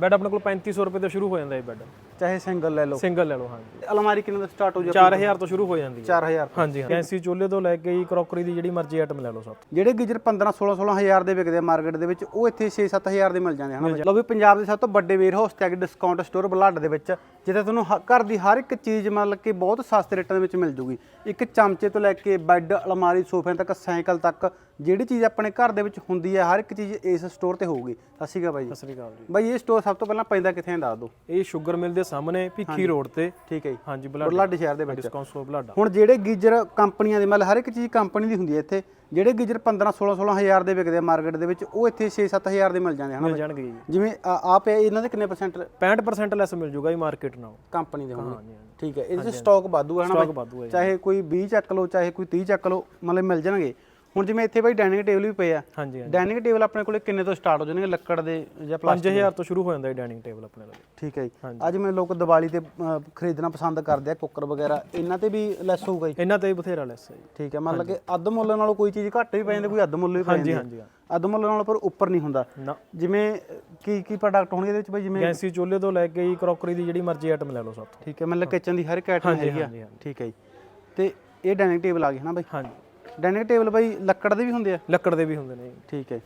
Bed ਆਪਣੇ ਕੋਲ 3500 ਰੁਪਏ ਤੋਂ ਸ਼ੁਰੂ ਹੋ ਜਾਂਦਾ ਹੈ ਬੈੱਡ ਚਾਹੇ ਸਿੰਗਲ ਲੈ ਲਓ। ਸਿੰਗਲ ਲੈ ਲਓ ਹਾਂਜੀ। ਅਲਮਾਰੀ ਕਿੰਨੇ ਤੋਂ ਸਟਾਰਟ ਹੋ ਜਾ 4000 ਤੋਂ ਸ਼ੁਰੂ ਹੋ ਜਾਂਦੀ ਹੈ। 4000 ਹਾਂਜੀ ਹਾਂ ਗੈਂਸੀ ਚੁੱਲ੍ਹੇ ਤੋਂ ਲੈ ਕੇ ਕਰੋਕਰੀ ਦੀ ਜਿਹੜੀ ਮਰਜ਼ੀ ਆਈਟਮ ਲੈ ਲਓ ਸਭ ਜਿਹੜੇ ਗੀਜ਼ਰ 15 16 16000 ਦੇ ਵਿਕਦੇ ਆ ਮਾਰਕੀਟ ਦੇ ਵਿੱਚ ਉਹ ਇੱਥੇ 6-7000 ਦੇ ਮਿਲ ਜਾਂਦੇ ਹਨ। ਲਓ ਵੀ ਪੰਜਾਬ ਦੇ ਸਭ ਤੋਂ ਵੱਡੇ ਵੇਅਰ ਹਾਊਸ ਤੇ ਡਿਸਕਾਊਂਟ ਸਟੋਰ ਬਲੱਡ ਦੇ ਵਿੱਚ ਜਿੱਥੇ ਤੁਹਾਨੂੰ ਹ- ਘਰ ਦੀ ਹਰ ਇੱਕ ਚੀਜ਼ ਮਤਲਬ ਕਿ ਬਹੁਤ ਸਸਤੇ ਰੇਟਾਂ ਦੇ ਵਿੱਚ ਮਿਲ ਜੂਗੀ। ਇੱਕ ਚਮਚੇ ਤੋਂ ਲੈ ਕੇ ਬੈੱਡ ਅਲਮਾਰੀ ਸੋਫਿਆਂ ਤੱਕ ਸਾਈਕਲ ਤੱਕ ਜਿਹੜੀ ਚੀਜ਼ ਆਪਣੇ ਘਰ ਦੇ ਵਿੱਚ ਹੁੰਦੀ ਹੈ ਹਰ ਇੱਕ ਚੀਜ਼ ਇਸ ਸਟੋਰ ਤੇ ਹੋਊਗੀ। ਸਤਿ ਸ਼੍ਰੀ ਅਕਾਲ ਬਾਈ ਜੀ। ਸਤਿ ਸ੍ਰੀ ਅਕਾਲ ਜੀ। ਬਾਈ ਇਹ ਸਟੋਰ ਸਭ ਤੋਂ ਪਹਿਲਾਂ ਪੈਂਦਾ ਕਿੱਥੇ ਹੈ ਦੱਸ ਦਿਓ। ਇਹ ਸ਼ੂਗਰ ਮਿਲ ਦੇ ਸਾਹਮਣੇ ਭਿੱਖੀ ਰੋਡ ਤੇ। ਠੀਕ ਹੈ ਜੀ। ਹਾਂਜੀ ਬਲੱਡ। ਬਲੱਡ ਸ਼ਹਿਰ ਦੇ ਵਿੱਚ। ਡਿਸਕਾਊਂਟ ਸੋ ਬਲੱਡ। ਹੁਣ ਜਿਹੜੇ ਗੀਜ਼ਰ ਕੰਪਨੀਆਂ ਦੇ ਮਤਲਬ ਹਰ ਇੱਕ ਚੀਜ਼ ਕੰਪਨੀ ਦੀ ਹੁੰਦੀ ਹੈ ਇੱਥੇ। ਜਿਹੜੇ ਗੀਜ਼ਰ 15 16 16000 ਦੇ ਵਿਕਦੇ ਆ ਮਾਰਕੀਟ ਦੇ ਵਿੱਚ ਉਹ ਇੱਥੇ 6-7000 ਦੇ ਮਿਲ ਜਾਂਦੇ ਹਨ ਮਿਲ ਜਾਣਗੇ ਜੀ। ਜਿਵੇਂ ਆਪ ਇਹਨਾਂ ਦੇ ਕਿੰਨੇ ਪਰਸੈਂਟ 65% ਲੈਸ ਮਿਲ ਜੂਗਾ ਜੀ ਮਾਰਕੀਟ ਨਾਲੋਂ। ਕੰਪਨੀ ਦੇ ਹੋਣਗੇ। ਠੀਕ ਹੈ ਇਹਦੇ ਸਟਾਕ ਵਾਧੂ ਹੈ ਨਾ ਚਾਹੇ ਕੋਈ 20 ਚੱਕ ਲਓ ਚਾਹੇ ਕੋਈ 30 ਚੱਕ ਲਓ ਮਤਲਬ ਮਿਲ ਜਾਣਗੇ। ਹੁਣ ਜਿਵੇਂ ਇੱਥੇ ਬਾਈ ਡਾਈਨਿੰਗ ਟੇਬਲ ਵੀ ਪਏ ਆ। ਹਾਂਜੀ ਹਾਂਜੀ। ਡਾਈਨਿੰਗ ਟੇਬਲ ਆਪਣੇ ਕੋਲੇ ਕਿੰਨੇ ਤੋਂ ਸਟਾਰਟ ਹੋ ਜਾਣਗੇ? ਲੱਕੜ ਦੇ ਜਾਂ ਪਲਾਸਟਿਕ 5000 ਤੋਂ ਸ਼ੁਰੂ ਹੋ ਜਾਂਦਾ ਹੈ ਡਾਈਨਿੰਗ ਟੇਬਲ ਆਪਣੇ ਲਈ ਠੀਕ ਹੈ ਜੀ। ਅੱਜ ਮੈਂ ਲੋਕ ਦੀਵਾਲੀ ਤੇ ਅ, ਖਰੀਦਣਾ ਪਸੰਦ ਕਰਦੇ ਆ ਕੁੱਕਰ ਵਗੈਰਾ। ਇਹਨਾਂ ਤੇ ਵੀ ਲੈਸ ਹੋਊਗਾ ਜੀ? ਇਹਨਾਂ ਤੇ ਵੀ ਬਥੇਰਾ ਲੈਸ ਹੈ ਜੀ। ਠੀਕ ਹੈ ਮਤਲਬ ਕਿ ਅੱਧ ਮੁੱਲ ਨਾਲੋਂ ਕੋਈ ਚੀਜ਼ ਘੱਟ ਵੀ ਪੈ ਜਾਂਦੀ ਕੋਈ ਅੱਧ ਮੁੱਲ ਵੀ ਪੈ ਹਾਂਜੀ ਜਾਂਦੀ। ਹਾਂਜੀ ਹਾਂ। ਅੱਧ ਮੁੱਲ ਨਾਲੋਂ ਪਰ ਉੱਪਰ ਨਹੀਂ ਹੁੰਦਾ। ਨਾ। ਜਿਵੇਂ ਕੀ ਕੀ ਪ੍ਰੋਡਕਟ ਹੋਣਗੇ ਇਹਦੇ ਵਿੱਚ ਬਾਈ ਜਿਵੇਂ ਗੈਂਸੀ ਚੁੱਲ੍ਹੇ ਤੋਂ ਲੈ ਕੇ ਕਰੋਕਰੀ ਦੀ ਜਿਹੜੀ ਮਰਜ਼ੀ ਆਈਟਮ ਲੈ ਲਓ ਸਭ ਠੀਕ ਹੈ ਮਤਲਬ ਕਿਚਨ ਦੀ ਹਰ ਇੱਕ ਆਈਟਮ ਹੈਗੀ ਆ। ਹਾਂਜੀ, ਹਾਂਜੀ। ਠੀਕ ਹੈ ਜੀ। ਤੇ ਇਹ ਡਾਈਨਿੰਗ ਟੇਬਲ ਆ ਗਿਆ ਨਾ ਬਾਈ? ਹਾਂਜੀ। ਡਾਈਨਿੰਗ ਟੇਬਲ ਬਾਈ ਲੱਕੜ ਦੇ ਵੀ ਹੁੰਦੇ ਆ? ਲੱਕੜ ਦੇ ਵੀ ਹੁੰਦੇ ਨੇ ਠੀਕ ਹੈ।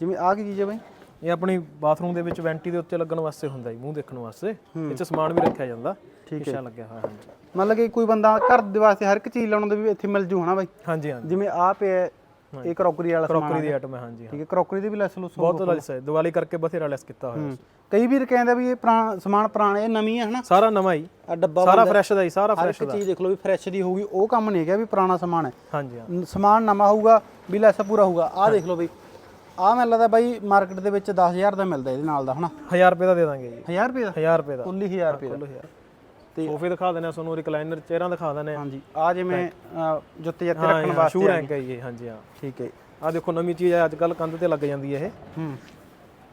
ਜਿਵੇਂ ਆਹ ਕੀ ਚੀਜ਼ ਹੈ ਬਾਈ? ਇਹ ਆਪਣੀ ਬਾਥਰੂਮ ਦੇ ਵਿੱਚ ਵੈਂਟੀ ਦੇ ਉੱਤੇ ਲੱਗਣ ਵਾਸਤੇ ਹੁੰਦਾ ਜੀ ਮੂੰਹ ਦੇਖਣ ਵਾਸਤੇ। ਇਹ 'ਚ ਸਮਾਨ ਵੀ ਰੱਖਿਆ ਜਾਂਦਾ। ਠੀਕ ਸ਼ੀਸ਼ਾ ਲੱਗਿਆ ਹੋਇਆ ਹਾਂਜੀ ਮਤਲਬ ਕਿ ਕੋਈ ਬੰਦਾ ਘਰ ਦੇ ਵਾਸਤੇ ਹਰ ਇੱਕ ਚੀਜ਼ ਲਾਉਣ ਦੇ ਵੀ ਇੱਥੇ ਮਿਲ ਜੂ ਹਨਾ ਬਾਈ? ਹਾਂਜੀ ਹਾਂਜੀ। ਜਿਵੇਂ ਆਹ ਪਿਆ ਹੈ, ਇਹ ਕਰੋਕਰੀ ਵਾਲਾ ਸਮਾਨ ਕਰੋਕਰੀ ਦੀ ਆਈਟਮ ਹੈ ਹਾਂਜੀ ਠੀਕ ਹੈ ਕਰੋਕਰੀ ਦੇ ਵੀ ਲੈਸ ਲੁਸ ਬਹੁਤ ਲੈਸ ਹੈ ਦੀਵਾਲੀ ਕਰਕੇ ਬਥੇਰਾ ਲੈਸ ਕੀਤਾ ਹੋਇਆ ਕਈ ਵੀਰ ਕਹਿੰਦੇ ਵੀ ਇਹ ਪੁਰਾਣਾ ਸਮਾਨ ਪੁਰਾਣਾ ਇਹ ਨਵੀਂ ਹੈ ਹਨਾ? ਸਾਰਾ ਨਵਾਂ ਹੀ। ਆ ਡੱਬਾ ਸਾਰਾ ਫਰੈਸ਼ ਦਾ ਹੀ ਸਾਰਾ ਹਰ ਫਰੈਸ਼ ਇੱਕ ਚੀਜ਼ ਦੇਖ ਲਓ ਵੀ ਫਰੈਸ਼ ਦੀ ਹੋਊਗੀ ਉਹ ਕੰਮ ਨਹੀਂ ਹੈਗਾ ਵੀ ਪੁਰਾਣਾ ਸਮਾਨ ਹੈ। ਹਾਂਜੀ ਹਾਂ। ਸਮਾਨ ਨਵਾਂ ਹੋਊਗਾ ਵੀ ਲੈਸ ਪੂਰਾ ਹੋਊਗਾ। ਆਹ ਦੇਖ ਲਓ ਬਈ ਆਹ ਮੈਨੂੰ ਲੱਗਦਾ ਬਾਈ ਮਾਰਕੀਟ ਦੇ ਵਿੱਚ 10000 ਦਾ ਮਿਲਦਾ ਇਹਦੇ ਨਾਲ ਦਾ ਹਨਾ? 1000 ਰੁਪਏ ਦਾ ਦੇ ਦਾਂਗੇ ਜੀ। 1000 ਰੁਪਏ ਦਾ? 1000 ਰੁਪਏ ਦਾ। ਕੁੱਲ ਹੀ 1000 ਰੁਪਏ ਦਾ। ਸੋਫੇ ਦਿਖਾ ਦਿੰਦੇ ਆ ਤੁਹਾਨੂੰ ਰਿਕਲਾਈਨਰ ਚੇਅਰਾਂ ਦਿਖਾ ਦਿੰਦੇ ਆ ਹਾਂਜੀ ਆ ਜਿਵੇਂ ਜੁੱਤੇ ਜੱਤੇ ਰੱਖਣ ਵਾਸਤੇ ਸ਼ੂ ਰੈਂਕ ਹੈ ਜੀ ਇਹ, ਹਾਂਜੀ ਹਾਂ। ਠੀਕ ਹੈ। ਆ ਦੇਖੋ ਨਵੀਂ ਚੀਜ਼ ਹੈ ਅੱਜ ਕੱਲ ਕੰਧ ਤੇ ਲੱਗ ਜਾਂਦੀ ਹੈ ਇਹ। ਹੂੰ।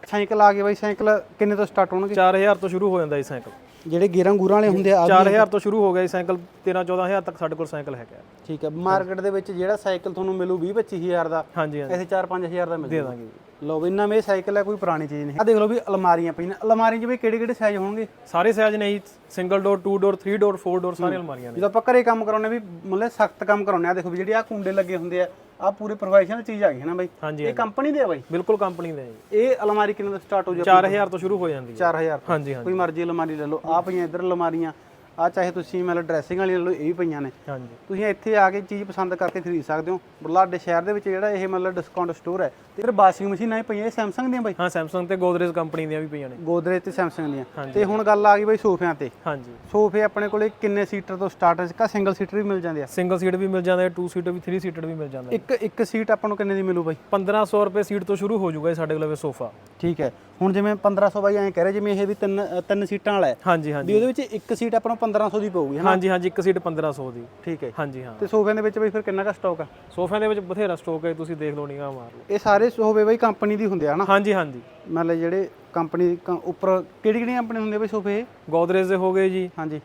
ਸਾਈਕਲ ਆ ਗਏ ਬਾਈ ਸਾਈਕਲ ਕਿੰਨੇ ਤੋਂ ਸਟਾਰਟ ਹੋਣਗੇ? 4000 ਤੋਂ ਸ਼ੁਰੂ ਹੋ ਜਾਂਦਾ ਜੀ ਸਾਈਕਲ। ਜਿਹੜੇ ਗੇਰਾਂ ਗੂਰਾਂ ਵਾਲੇ ਹੁੰਦੇ ਆ 4000 ਤੋਂ ਸ਼ੁਰੂ ਹੋ ਗਿਆ ਜੀ ਸਾਈਕਲ 13 14000 ਤੱਕ ਸਾਡੇ ਕੋਲ ਸਾਈਕਲ ਹੈਗਾ। ਠੀਕ ਹੈ ਮਾਰਕੀਟ ਦੇ ਵਿੱਚ ਜਿਹੜਾ ਸਾਈਕਲ ਤੁਹਾਨੂੰ ਮਿਲੂ 20 25000 ਦਾ ਹਾਂਜੀ ਹਾਂਜੀ। ਇੱਥੇ 4-5000 ਦਾ ਮਿਲ ਦੇ ਦਾਂਗੇ ਲਓ ਵੀ ਨਵੇਂ ਸਾਈਕਲ ਹੈ ਕੋਈ ਪੁਰਾਣੀ ਚੀਜ਼ ਨਹੀਂ। ਆ ਦੇਖ ਲਓ ਵੀ ਅਲਮਾਰੀਆਂ ਪਈਆਂ ਅਲਮਾਰੀ 'ਚ ਵੀ ਕਿਹੜੇ ਕਿਹੜੇ ਸਾਈਜ਼ ਹੋਣਗੇ? ਸਾਰੇ ਸਾਈਜ਼ ਨੇ ਜੀ ਸਿੰਗਲ ਡੋਰ 2 ਡੋਰ 3 ਡੋਰ 4 ਡੋਰ ਸਾਰੇ ਅਲਮਾਰੀਆਂ ਨੇ। ਜਦੋਂ ਆਪਾਂ ਘਰੇ ਕੰਮ ਕਰਾਉਨੇ ਵੀ ਮਤਲਬ ਸਖਤ ਕੰਮ ਕਰਾਉਨੇ ਆ ਦੇਖੋ ਵੀ ਜਿਹੜੇ ਆ ਕੁੰਡੇ ਲੱਗੇ ਹੁੰਦੇ ਆ ਆ ਪੂਰੇ ਪ੍ਰੋਫੈਸ਼ਨਲ ਚੀਜ਼ ਆ ਗਈ ਹੈ ਨਾ ਬਾਈ? ਹਾਂਜੀ ਇਹ ਕੰਪਨੀ ਦੇ ਆ ਬਾਈ? ਬਿਲਕੁਲ ਕੰਪਨੀ ਦੇ ਜੀ। ਇਹ ਅਲਮਾਰੀ ਕਿੰਨੇ ਤੋਂ ਸਟਾਰਟ ਹੋ ਜਾ 4000 ਤੋਂ ਸ਼ੁਰੂ ਹੋ ਜਾਂਦੀ ਹੈ। 4000 ਹਾਂਜੀ ਹਾਂਜੀ। ਕੋਈ ਮਰਜ਼ੀ ਅਲਮਾਰੀ ਲੈ ਲਓ। ਆ ਪਈਆਂ ਇੱਧਰ ਅਲਮਾਰੀਆਂ ਆ ਚਾਹੇ ਤੁਸੀਂ ਮਤਲਬ ਡਰੈਸਿੰਗ ਵਾਲੀਆਂ ਲੈ ਲਓ ਇਹ ਵੀ ਪਈਆਂ ਨੇ। ਹਾਂਜੀ। ਤੁਸੀਂ ਇੱਥੇ ਆ ਕੇ ਚੀਜ਼ ਪਸੰਦ ਕਰਕੇ ਖਰੀਦ ਸਕਦੇ ਹੋ। ਬੁਲਾਡੇ ਸ਼ਹਿਰ ਦੇ ਵਿੱਚ ਜਿਹੜਾ ਇਹ ਮਤਲਬ ਡਿਸਕਾਊਂਟ ਸਟੋਰ ਹੈ ਤੇ ਫਿਰ ਵਾਸ਼ਿੰਗ ਮਸ਼ੀਨਾਂ ਹੀ ਪਈਆਂ ਇਹ ਸੈਮਸੰਗ ਦੀਆਂ ਬਾਈ? ਹਾਂ ਸੈਮਸੰਗ ਤੇ ਗੋਦਰੇਜ ਕੰਪਨੀ ਦੀਆਂ ਵੀ ਪਈਆਂ ਨੇ। ਗੋਦਰੇਜ ਤੇ ਸੈਮਸੰਗ ਦੀਆਂ। ਤੇ ਹੁਣ ਗੱਲ ਆ ਗਈ ਬਾਈ ਸੋਫਿਆਂ ਤੇ। ਹਾਂਜੀ। ਸੋਫੇ ਆਪਣੇ ਕੋਲੇ ਕਿੰਨੇ ਸੀਟਰ ਤੋਂ ਸਟਾਰਟ ਹੈ? ਕਾ ਸਿੰਗਲ ਸੀਟਰ ਵੀ ਮਿਲ ਜਾਂਦੇ ਆ। ਸਿੰਗਲ ਸੀਟ ਵੀ ਮਿਲ ਜਾਂਦਾ ਹੈ 2 ਸੀਟਰ ਵੀ 3 ਸੀਟਰ ਵੀ ਮਿਲ ਜਾਂਦਾ ਇੱਕ ਇੱਕ ਸੀਟ ਆਪਾਂ ਨੂੰ ਕਿੰਨੇ ਦੀ ਮਿਲੂ ਬਾਈ? 1500 ਰੁਪਏ ਸੀਟ ਤੋਂ ਸ਼ੁਰੂ ਹੋ ਜਾਊਗਾ ਜੀ ਸਾਡੇ ਕੋਲ ਸੋਫਾ। ਠੀਕ ਹੈ। ਹੁਣ ਜਿਵੇਂ 1500 ਬਾਈ ਐਂ ਕਹਿ ਰਹੇ ਜਿਵੇਂ ਇਹ ਵੀ ਤਿੰਨ ਤਿੰਨ ਸੀਟਾਂ ਵਾਲਾ ਹੈ। ਹਾਂਜੀ ਵੀ ਹਾਂਜੀ ਉਹਦੇ ਵਿੱਚ ਇੱਕ ਸੀਟ ਆਪਾਂ ਨੂੰ 1500 ਦੀ ਪਊਗੀ ਹਨਾ ਹਾਂਜੀ ਹਾਂਜੀ ਇੱਕ ਸੀਟ 1500 ਦੀ। ਠੀਕ ਹੈ ਹਾਂਜੀ ਹਾਂ। ਤੇ ਸੋਫਿਆਂ ਦੇ ਵਿੱਚ ਬਾਈ ਫਿਰ ਕਿੰਨਾ ਕਾ ਸਟਾਕ ਆ? ਸੋਫਿਆਂ ਦੇ ਵਿੱਚ ਬਥੇਰਾ ਸਟਾਕ ਹੈ ਤੁਸੀਂ ਦੇਖ ਲਓ ਨਿਗਾਹ ਮਾਰ ਲਓ। ਇਹ ਸਾਰੇ ਸੋਫੇ ਬਾਈ ਕੰਪਨੀ ਦੀ ਹੁੰਦੇ ਆ ਹਨਾ ਹਾਂਜੀ ਹਾਂਜੀ। ਮਤਲਬ ਜਿਹੜੇ ਕੰਪਨੀ ਉੱਪਰ ਕਿਹੜੀ ਕਿਹੜੀ ਕੰਪਨੀ ਹੁੰਦੇ ਬਾਈ ਸੋਫੇ? ਗੋਦਰੇਜ ਦੇ ਹੋ ਗਏ ਜੀ। ਹਾਂਜੀ।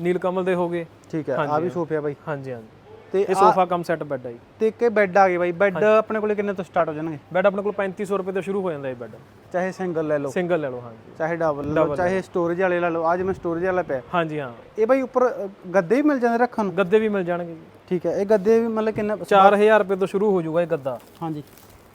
ਨੀਲ ਕਮਲ ਦੇ ਹੋ ਗਏ। ਠੀਕ ਹੈ ਆ ਵੀ ਸੋਫੇ ਆ ਬਾਈ। ਹਾਂਜੀ ਹਾਂਜੀ। ਤੇ ਇਹ ਸੋਫਾ ਕਮ ਸੈੱਟ ਬੈੱਡ ਹੈ ਜੀ। ਤੇ ਇੱਕ ਬੈੱਡ ਆ ਗਏ ਬਾਈ। ਬੈੱਡ ਆਪਣੇ ਕੋਲੇ ਕਿੰਨੇ ਤੋਂ ਸਟਾਰਟ ਹੋ ਜਾਣਗੇ? ਬੈੱਡ ਆਪਣੇ ਕੋਲ 3500 ਰੁਪਏ ਤੋਂ ਸ਼ੁਰੂ ਹੋ ਜਾਂਦਾ ਹੈ ਬੈੱਡ ਚਾਹੇ ਸਿੰਗਲ ਲੈ ਲਓ। ਸਿੰਗਲ ਲੈ ਲਓ ਹਾਂਜੀ। ਚਾਹੇ ਡਬਲ ਲੈ ਲਓ ਚਾਹੇ ਸਟੋਰੇਜ ਵਾਲੇ ਲੈ ਲਓ। ਆ ਜਿਵੇਂ ਸਟੋਰੇਜ ਵਾਲਾ ਪਿਆ। ਹਾਂਜੀ ਹਾਂ। ਇਹ ਬਾਈ ਉੱਪਰ ਗੱਦੇ ਵੀ ਮਿਲ ਜਾਂਦੇ ਰੱਖਣ ਨੂੰ? ਗੱਦੇ ਵੀ ਮਿਲ ਜਾਣਗੇ ਜੀ। ਠੀਕ ਹੈ ਇਹ ਗੱਦੇ ਵੀ ਮਤਲਬ ਕਿੰਨਾ 4000 ਰੁਪਏ ਤੋਂ ਸ਼ੁਰੂ ਹੋ ਜਾਊਗਾ ਇਹ ਗੱਦਾ। ਹਾਂਜੀ।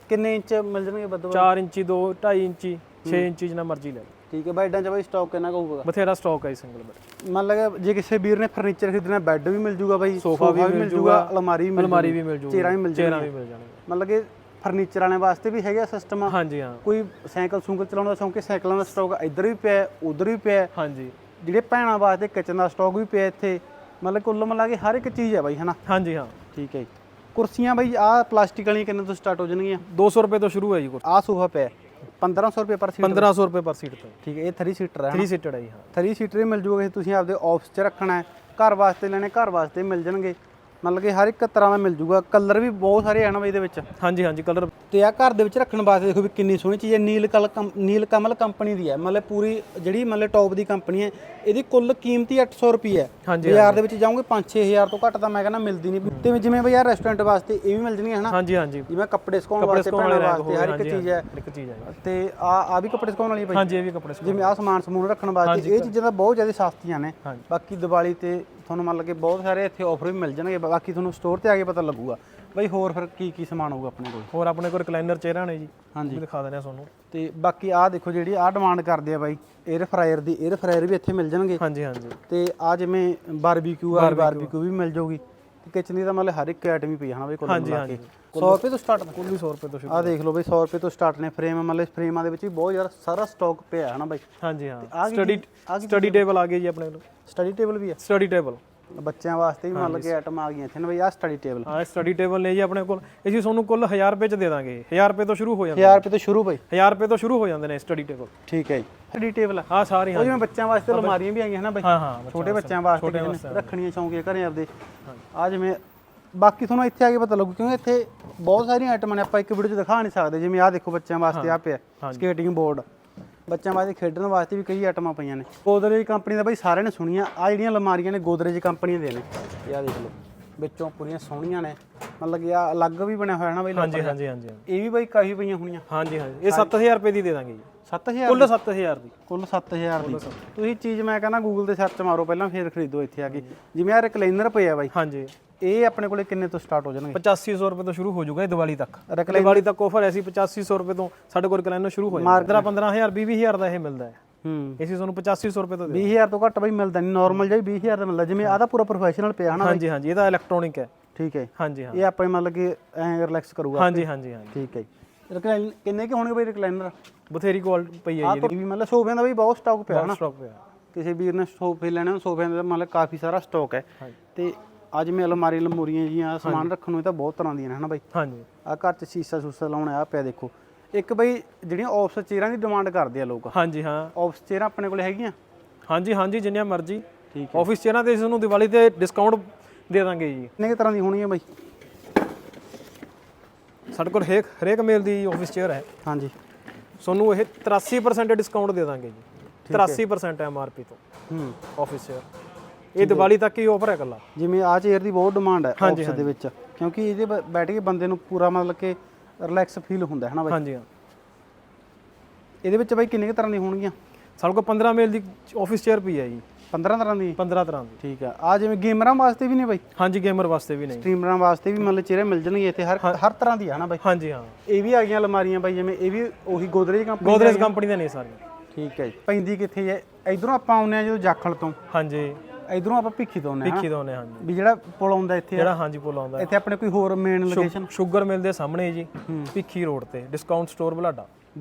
ਕਿੰਨੇ ਇੰਚ ਮਿਲ ਜਾਣਗੇ ਬੱਦੋ 4 ਇੰਚੀ 2 2.5 ਇੰਚੀ 6 ਇੰਚੀ ਜਿੰਨਾ ਮਰਜ਼ੀ ਲੈ ਲਓ। ਠੀਕ ਹੈ ਬਾਈਡਾਂ 'ਚ ਬਾਈ ਸਟਾਕ ਕਿੰਨਾ ਕੁ ਹੋਊਗਾ? ਬਥੇਰਾ ਸਟਾਕ ਹੈ ਸਿੰਗਲ ਬੈੱਡ ਮੰਨ ਲਗਾ ਜੇ ਕਿਸੇ ਵੀਰ ਨੇ ਫਰਨੀਚਰ ਖਰੀਦਣਾ ਬੈੱਡ ਵੀ ਮਿਲ ਜੂਗਾ ਬਾਈ ਸੋਫਾ ਵੀ ਮਿਲ ਜੂਗਾ ਅਲਮਾਰੀ ਵੀ ਮਿਲ ਜੂਗੀ ਚੇਅਰਾਂ ਵੀ ਮਿਲ ਚੇਅਰਾਂ ਵੀ ਮਿਲ ਜਾਣਗੀਆਂ। ਮਤਲਬ ਕਿ ਫਰਨੀਚਰ ਵਾਲਿਆਂ ਵਾਸਤੇ ਵੀ ਹੈਗਾ ਸਿਸਟਮ ਹਾਂਜੀ ਹਾਂ। ਕੋਈ ਸਾਈਕਲ ਸੂਕਲ ਚਲਾਉਣ ਦਾ ਸ਼ੌਂਕ ਹੈ ਸਾਈਕਲਾਂ ਦਾ ਸਟਾਕ ਇੱਧਰ ਵੀ ਪਿਆ ਉਧਰ ਵੀ ਪਿਆ। ਹਾਂਜੀ। ਜਿਹੜੇ ਭੈਣਾਂ ਵਾਸਤੇ ਕਿਚਨ ਦਾ ਸਟਾਕ ਵੀ ਪਿਆ ਇੱਥੇ ਮਤਲਬ ਕੁੱਲ ਮਿਲਾ ਕੇ ਹਰ ਇੱਕ ਚੀਜ਼ ਹੈ ਬਾਈ ਹਨਾ? ਹਾਂਜੀ ਹਾਂ। ਠੀਕ ਹੈ। ਕੁਰਸੀਆਂ ਬਾਈ ਆਹ ਪਲਾਸਟਿਕ ਵਾਲੀਆਂ ਕਿੰਨੇ ਤੋਂ ਸਟਾਰਟ ਹੋ ਜਾਣਗੀਆਂ? 200 ਰੁਪਏ ਤੋਂ ਸ਼ੁਰੂ ਹੈ ਜੀ ਕੁਰਸੀ। ਆਹ ਸੋਫਾ ਪਿਆ ਹੈ। 1500 ਰੁਪਏ ਪਰ ਸੀਟ 1500 ਰੁਪਏ ਪਰ ਸੀਟ ਤੋਂ। ਠੀਕ ਹੈ ਇਹ 3 ਸੀਟਰ ਹੈ 3 ਸੀਟਡ ਹੈ ਜੀ ਹਾਂ। 3 ਸੀਟਰ ਹੀ ਮਿਲ ਜੂਗਾ ਜੇ ਤੁਸੀਂ ਆਪਦੇ ਆਫਿਸ 'ਚ ਰੱਖਣਾ ਹੈ ਘਰ ਵਾਸਤੇ ਲੈਣੇ ਘਰ ਵਾਸਤੇ ਮਿਲ ਜਾਣਗੇ। ਮਤਲਬ ਕਿ ਹਰ ਇੱਕ ਤਰ੍ਹਾਂ ਦਾ ਮਿਲ ਜੂਗਾ। ਕਲਰ ਵੀ ਬਹੁਤ ਸਾਰੇ ਆ ਨਾ ਬਈ ਇਹਦੇ ਵਿੱਚ। ਹਾਂਜੀ ਹਾਂਜੀ ਕਲਰ ਤੇ ਆ ਘਰ ਦੇ ਵਿੱਚ ਰੱਖਣ ਵਾਸਤੇ ਦੇਖੋ ਵੀ ਕਿੰਨੀ ਸੋਹਣੀ ਚੀਜ਼ ਹੈ। ਨੀਲ ਕਲ ਨੀਲ ਕਮਲ ਕੰਪਨੀ ਦੀ ਹੈ। ਮਤਲਬ ਪੂਰੀ ਜਿਹੜੀ ਮਤਲਬ ਟੌਪ ਦੀ ਕੰਪਨੀ ਹੈ ਇਹਦੀ ਕੁੱਲ ਕੀਮਤ ਹੀ 800 ਰੁਪਏ ਹੈ। ਹਾਂਜੀ, ਬਾਜ਼ਾਰ ਦੇ ਵਿੱਚ ਜਾਓਗੇ 5-6000 ਤੋਂ ਘੱਟ ਤਾਂ ਮੈਂ ਕਹਿੰਦਾ ਮਿਲਦੀ ਨਹੀਂ। ਤੇ ਜਿਵੇਂ ਬਈ ਯਾਰ ਰੈਸਟੋਰੈਂਟ ਵਾਸਤੇ ਇਹ ਵੀ ਮਿਲ ਜਣਗੀਆਂ ਹਨਾ? ਹਾਂਜੀ ਹਾਂਜੀ। ਜਿਵੇਂ ਕੱਪੜੇ ਸੁਕਾਉਣ ਕੱਪੜੇ ਵਾਸਤੇ ਸੁਕਾਉਣ ਪਹਿਨਣ ਵਾਲੇ ਰੈਕ ਵਾਸਤੇ ਹਰ ਇੱਕ ਚੀਜ਼ ਹੈ। ਇੱਕ ਚੀਜ਼ ਹੈ। ਤੇ ਆ ਆ ਵੀ ਕੱਪੜੇ ਸੁਕਾਉਣ ਵਾਲੀ ਬਈ। ਹਾਂਜੀ ਇਹ ਵੀ ਕੱਪੜੇ ਸੁਕਾਉਣ ਜਿਵੇਂ ਆ ਸਮਾਨ ਸਮੂਨ ਰੱਖਣ ਵਾਸਤੇ ਇਹ ਚੀਜ਼ਾਂ ਤਾਂ ਬਹੁਤ ਜ਼ਿਆਦਾ ਸਸਤੀਆਂ ਨੇ। ਹਾਂਜੀ। ਬਾਕੀ ਦੀਵਾਲੀ ਤੇ ਤੁਹਾਨੂੰ ਮੰਨ ਲਗੇ ਬਹੁਤ ਸਾਰੇ ਇੱਥੇ ਆਫਰ ਵੀ ਮਿਲ ਜਾਣਗੇ ਬਾਕੀ ਤੁਹਾਨੂੰ ਸਟੋਰ ਤੇ ਆ ਕੇ ਪਤਾ ਲੱਗੂਗਾ। ਬਈ ਹੋਰ ਫਿਰ ਕੀ ਕੀ ਸਮਾਨ ਹੋਊਗਾ ਆਪਣੇ ਕੋਲ? ਹੋਰ ਆਪਣੇ ਕੋਲ ਰਿਕਲਾਈਨਰ ਚੇਅਰਾਂ ਨੇ ਜੀ। ਹਾਂਜੀ। ਵੀ ਦਿਖਾ ਦਿੰਦੇ ਆ ਤੁਹਾਨੂੰ। ਤੇ ਬਾਕੀ ਆ ਦੇਖੋ ਜਿਹੜੀ ਆ ਡਿਮਾਂਡ ਕਰਦੇ ਆ ਬਾਈ 에ਅਰ ਫਰਾਇਰ ਦੀ 에ਅਰ ਫਰਾਇਰ ਵੀ ਇੱਥੇ ਮਿਲ ਜਾਣਗੇ। ਹਾਂਜੀ ਹਾਂਜੀ। ਤੇ ਆ ਜਿਵੇਂ ਬਾਰਬੀਕਿਊ ਆ ਬਾਰਬੀਕਿਊ ਵੀ ਮਿਲ ਜਾਊਗੀ। ਕਿਚਨ ਦੀ ਤਾਂ ਮਤਲਬ ਹਰ ਇੱਕ ਆਈਟਮ ਹੀ ਪਈ ਹੈ ਨਾ ਬਈ ਕੋਲ ਹਾਂਜੀ, ਮਿਲਾ ਕੇ। ਹਾਂਜੀ। 100 ਰੁਪਏ ਤੋਂ ਸਟਾਰਟ ਕੁੱਲ ਵੀ 100 ਰੁਪਏ ਤੋਂ ਸ਼ੁਰੂ ਆ ਦੇਖ ਲਓ ਬਈ 100 ਰੁਪਏ ਤੋਂ ਸਟਾਰਟ ਨੇ ਫਰੇਮ ਮਤਲਬ ਫਰੇਮਾਂ ਦੇ ਵਿੱਚ ਵੀ ਬਹੁਤ ਜ਼ਿਆਦਾ ਸਾਰਾ ਸਟਾਕ ਪਿਆ ਹੈ ਨਾ ਬਾਈ। ਹਾਂਜੀ ਹਾਂ। ਕੀ ਸਟੱਡੀ ਕੀ ਸਟੱਡੀ ਟੇਬਲ ਆ ਗਿਆ ਜੀ ਆਪਣੇ ਕੋਲ ਸਟੱਡੀ ਟੇਬਲ ਵੀ ਹੈ। ਸਟੱਡੀ ਟੇਬਲ ਬੱਚਿਆਂ ਵਾਸਤੇ ਵੀ ਮੰਨ ਲਗੇ ਆਈਟਮ ਆ ਗਈਆਂ ਇੱਥੇ ਨਾ ਬਈ ਆ ਸਟੱਡੀ ਟੇਬਲ ਹਾਂ ਸਟੱਡੀ ਟੇਬਲ ਨੇ ਜੀ ਆਪਣੇ ਕੋਲ। ਅਸੀਂ ਤੁਹਾਨੂੰ ਕੁੱਲ 1000 ਰੁਪਏ ਚ ਦੇ ਦਾਂਗੇ। 1000 ਰੁਪਏ ਤੋਂ ਸ਼ੁਰੂ ਹੋ ਜਾਂਦੇ 1000 ਰੁਪਏ ਤੋਂ ਸ਼ੁਰੂ ਬਈ। 1000 ਰੁਪਏ ਤੋਂ ਸ਼ੁਰੂ ਹੋ ਜਾਂਦੇ ਨੇ ਸਟੱਡੀ ਟੇਬਲ ਠੀਕ ਹੈ ਜੀ। ਸਟੱਡੀ ਟੇਬਲ ਆ। ਸਾਰੀ ਹਾਂ ਜਿਵੇਂ ਬੱਚਿਆਂ ਵਾਸਤੇ ਅਲਮਾਰੀਆਂ ਵੀ ਆਈਆਂ ਹਨਾ ਬਈ। ਹਾਂ ਹਾਂ ਛੋਟੇ ਬੱਚਿਆਂ ਵਾਸਤੇ ਨੇ ਰੱਖਣੀਆਂ ਸ਼ੌਂਕੀਆਂ ਘਰੇ ਆਪਦੇ। ਆ ਜਿਵੇਂ ਬਾਕੀ ਤੁਹਾਨੂੰ ਇੱਥੇ ਆ ਕੇ ਪਤਾ ਲੱਗੂ ਕਿਉਂਕਿ ਇੱਥੇ ਬਹੁਤ ਸਾਰੀਆਂ ਆਈਟਮਾਂ ਨੇ ਆਪਾਂ ਇੱਕ ਵੀਡੀਓ 'ਚ ਦਿਖਾ ਨਹੀਂ ਸਕਦੇ ਜਿਵੇਂ ਆ ਦੇਖੋ ਬੱਚਿਆਂ ਵਾਸਤੇ ਆ ਪਿਆ ਸਕੇਟਿੰਗ ਬੋਰਡ ਬੱਚਿਆਂ ਵਾਸਤੇ ਖੇਡਣ ਵਾਸਤੇ ਵੀ ਕਈ ਆਈਟਮਾਂ ਪਈਆਂ ਨੇ। ਗੋਦਰੇਜ ਕੰਪਨੀ ਦਾ ਬਈ ਸਾਰਿਆਂ ਨੇ ਸੁਣੀਆਂ ਆ ਜਿਹੜੀਆਂ ਅਲਮਾਰੀਆਂ ਨੇ ਗੋਦਰੇਜ ਕੰਪਨੀ ਦੇ ਨੇ ਇਹ ਆ ਦੇਖ ਲਓ ਵਿੱਚੋਂ ਪੂਰੀਆਂ ਸੋਹਣੀਆਂ ਨੇ ਮਤਲਬ ਕਿ ਆ ਅਲੱਗ ਵੀ ਬਣਿਆ ਹੋਇਆ ਨਾ ਬਈ ਹਾਂਜੀ ਹਾਂਜੀ ਹਾਂਜੀ ਇਹ ਵੀ ਬਈ ਕਾਫੀ ਪਈਆਂ ਹੋਣੀਆਂ। ਹਾਂਜੀ ਹਾਂਜੀ ਇਹ 7000 ਰੁਪਏ ਦੀ ਦੇ ਦਾਂਗੇ ਜੀ। 7000 ਕੁੱਲ 7000 ਦੀ। ਕੁੱਲ 7000 ਦੀ। ਤੁਸੀਂ ਚੀਜ਼ ਮੈਂ ਕਹਿੰਦਾ ਗੂਗਲ ਤੇ ਸਰਚ ਮਾਰੋ ਪਹਿਲਾਂ ਫਿਰ ਖਰੀਦੋ ਇੱਥੇ ਆ ਕੇ। ਜਿਵੇਂ ਆ ਰਿਕਲਾਈਨਰ ਪਏ ਆ ਬਾਈ। ਹਾਂਜੀ। ਇਹ ਆਪਣੇ ਕੋਲੇ ਕਿੰਨੇ ਤੋਂ ਸਟਾਰਟ ਹੋ ਜਾਣਗੇ? 8500 ਰੁਪਏ ਤੋਂ ਸ਼ੁਰੂ ਹੋ ਜਾਊਗਾ ਇਹ ਦੀਵਾਲੀ ਤੱਕ। ਦੀਵਾਲੀ ਤੱਕ ਆਫਰ ਐਸੀ 8500 ਰੁਪਏ ਤੋਂ ਸਾਡੇ ਕੋਲ ਰਿਕਲਾਈਨਰ ਸ਼ੁਰੂ ਹੋ ਜਾਂਦਾ 15000 20000 ਦਾ ਇਹ ਮਿਲਦਾ ਹੈ। ਹੂੰ। ਅਸੀਂ ਤੁਹਾਨੂੰ 8500 ਰੁਪਏ ਤੋਂ ਦੇ 20000 ਤੋਂ ਘੱਟ ਬਾਈ ਮਿਲਦਾ ਨਹੀਂ। ਨਾਰਮਲ ਜਿਹਾ 20000 ਦਾ ਮਿਲਦਾ। ਜਿਵੇਂ ਤਾਂ ਪੂਰਾ ਪ੍ਰੋਫੈਸ਼ਨਲ ਪਿਆ ਹਨਾ ਹਾਂਜੀ ਹਾਂਜੀ। ਇਹਦਾ ਇਲੈਕਟ੍ਰੋਨਿਕ ਹੈ। ਠੀਕ ਹੈ। ਹਾਂਜੀ ਹਾਂ। ਇਹ ਆਪਣੇ ਮਤਲਬ ਕਿ ਐਂ ਰਿਲੈਕਸ ਕਰੂਗਾ ਹਾਂਜੀ ਹਾਂਜੀ ਹਾਂਜੀ। ਠੀਕ ਹੈ ਰਿਕਲਾਈਨ ਕਿੰਨੇ ਕਿ ਹੋਣਗੇ ਬਾਈ ਰਿਕਲਾਈਨਰ ਬਥੇਰੀ ਕੁਆਲਿਟੀ ਪਈ ਹੈ ਆਹ ਵੀ ਮਤਲਬ ਸੋਫਿਆਂ ਦਾ ਵੀ ਬਹੁਤ ਸਟਾਕ ਪਿਆ ਹਨਾ ਸਟਾਕ ਪਿਆ। ਕਿਸੇ ਵੀਰ ਨੇ ਸੋਫੇ ਲੈਣੇ ਹੋਣ ਸੋਫਿਆਂ ਦਾ ਮਤਲਬ ਕਾਫੀ ਸਾਰਾ ਸਟਾਕ ਹੈ। ਤੇ ਅੱਜ ਮੈਂ ਅਲਮਾਰੀ ਲਮੂਰੀਆਂ ਜੀਆਂ ਸਮਾਨ ਰੱਖਣ ਨੂੰ ਇਹ ਤਾਂ ਬਹੁਤ ਤਰ੍ਹਾਂ ਦੀਆਂ ਨੇ ਹਨਾ ਬਾਈ? ਹਾਂਜੀ। ਆ ਘਰ 'ਚ ਸ਼ੀਸ਼ਾ ਸ਼ੂਸ਼ਾ ਲਾਉਣਾ ਆ ਪਿਆ ਦੇਖੋ। ਇੱਕ ਬਈ ਜਿਹੜੀਆਂ ਆਫਿਸ ਚੇਅਰਾਂ ਦੀ ਡਿਮਾਂਡ ਕਰਦੇ ਆ ਲੋਕ। ਹਾਂਜੀ ਹਾਂ। ਆਫਿਸ ਚੇਅਰਾਂ ਆਪਣੇ ਕੋਲ ਹੈਗੀਆਂ? ਹਾਂਜੀ ਹਾਂਜੀ ਜਿੰਨੀਆਂ ਮਰਜ਼ੀ। ਠੀਕ ਆਫਿਸ ਚੇਅਰਾਂ ਤੇ ਤੁਹਾਨੂੰ ਦੀਵਾਲੀ ਤੇ ਡਿਸਕਾਊਂਟ ਦੇ ਦਾਂਗੇ ਜੀ। ਕਿੰਨੇ ਕੁ ਤਰ੍ਹਾਂ ਦੀ ਹੋਣਗੀਆਂ ਬਈ? ਸਾਡੇ ਕੋਲ ਹਰੇਕ ਹਰੇਕ ਮੇਲ ਦੀ ਆਫਿਸ ਚੇਅਰ ਹੈ। ਹਾਂਜੀ। ਤੁਹਾਨੂੰ ਇਹ 83% ਡਿਸਕਾਊਂਟ ਦੇ ਦਾਂਗੇ ਜੀ। 83% ਐਮਆਰਪੀ ਤੋਂ। ਹੂੰ। ਆਫਿਸ ਚੇਅਰ ਇਹ ਦੀਵਾਲੀ ਤੱਕ ਹੀ ਆਫਰ ਹੈ ਇਕੱਲਾ। ਜਿਵੇਂ ਆ ਚੇਅਰ ਦੀ ਬਹੁਤ ਡਿਮਾਂਡ ਹੈ ਆਫਿਸ ਦੇ ਵਿੱਚ। ਕਿਉਂਕਿ ਇਹਦੇ ਬੈਠ ਕੇ ਬੰਦੇ ਨੂੰ ਪੂਰਾ ਮਤਲਬ ਕਿ ਰਿਲੈਕਸ ਫੀਲ ਹੁੰਦਾ ਹੈ ਨਾ ਬਾਈ? ਹਾਂਜੀ ਹਾਂ। ਇਹਦੇ ਵਿੱਚ ਬਾਈ ਕਿੰਨੇ ਕੁ ਤਰ੍ਹਾਂ ਦੀ ਹੋਣਗੀਆਂ? ਸਾਡੇ ਕੋਲ 15 ਮੇਲ ਦੀ ਆਫਿਸ ਚੇਅਰ ਪਈ ਹੈ ਜੀ। 15 ਤਰ੍ਹਾਂ ਦੀ? 15 ਤਰ੍ਹਾਂ ਦੀ। ਠੀਕ ਆ। ਆ ਜਿਵੇਂ ਗੇਮਰਾਂ ਵਾਸਤੇ ਵੀ ਨੇ ਬਾਈ? ਹਾਂਜੀ ਗੇਮਰ ਵਾਸਤੇ ਵੀ ਨਹੀਂ। ਸਟ੍ਰੀਮਰਾਂ ਵਾਸਤੇ ਵੀ ਮਤਲਬ ਚਿਹਰੇ ਮਿਲ ਜਾਣਗੇ ਇੱਥੇ ਹਰ ਹਰ ਤਰ੍ਹਾਂ ਦੀ ਹੈ ਨਾ ਬਾਈ? ਹਾਂਜੀ ਹਾਂ। ਇਹ ਵੀ ਆ ਗਈਆਂ ਅਲਮਾਰੀਆਂ ਬਾਈ ਜਿਵੇਂ ਇਹ ਵੀ ਉਹੀ ਗੋਦਰੇਜ ਕੰਪਨੀ ਗੋਦਰੇਜ ਕੰਪਨੀ ਦੇ ਨਹੀਂ ਸਾਰੀਆਂ। ਠੀਕ ਹੈ ਜੀ। ਪੈਂਦੀ ਕਿੱਥੇ ਹੈ ਇਧਰੋਂ ਆਪਾਂ ਆਉਂਦੇ ਆ ਜਦੋਂ ਜਾਖਲ ਤੋਂ। ਹਾਂਜੀ। ਇਧਰੋਂ ਆਪਾਂ ਭਿੱਖੀ ਤੋਂ ਆਉਂਦੇ ਹਾਂ ਭਿੱਖੀ ਦੋਨੇ ਹਾਂਜੀ। ਵੀ ਜਿਹੜਾ ਪੁਲ ਆਉਂਦਾ ਇੱਥੇ ਜਿਹੜਾ ਹਾਂਜੀ ਪੁੱਲ ਆਉਂਦਾ। ਇੱਥੇ ਆਪਣੇ ਕੋਈ ਹੋਰ ਮੇਨ ਲੋਕੇਸ਼ਨ ਸ਼ੂਗਰ ਮਿਲ ਦੇ ਸਾਹਮਣੇ ਜੀ ਭਿੱਖੀ ਰੋਡ ਤੇ ਡਿਸਕਾਊਂਟ ਸਟੋਰ ਬਲਾਡਾ।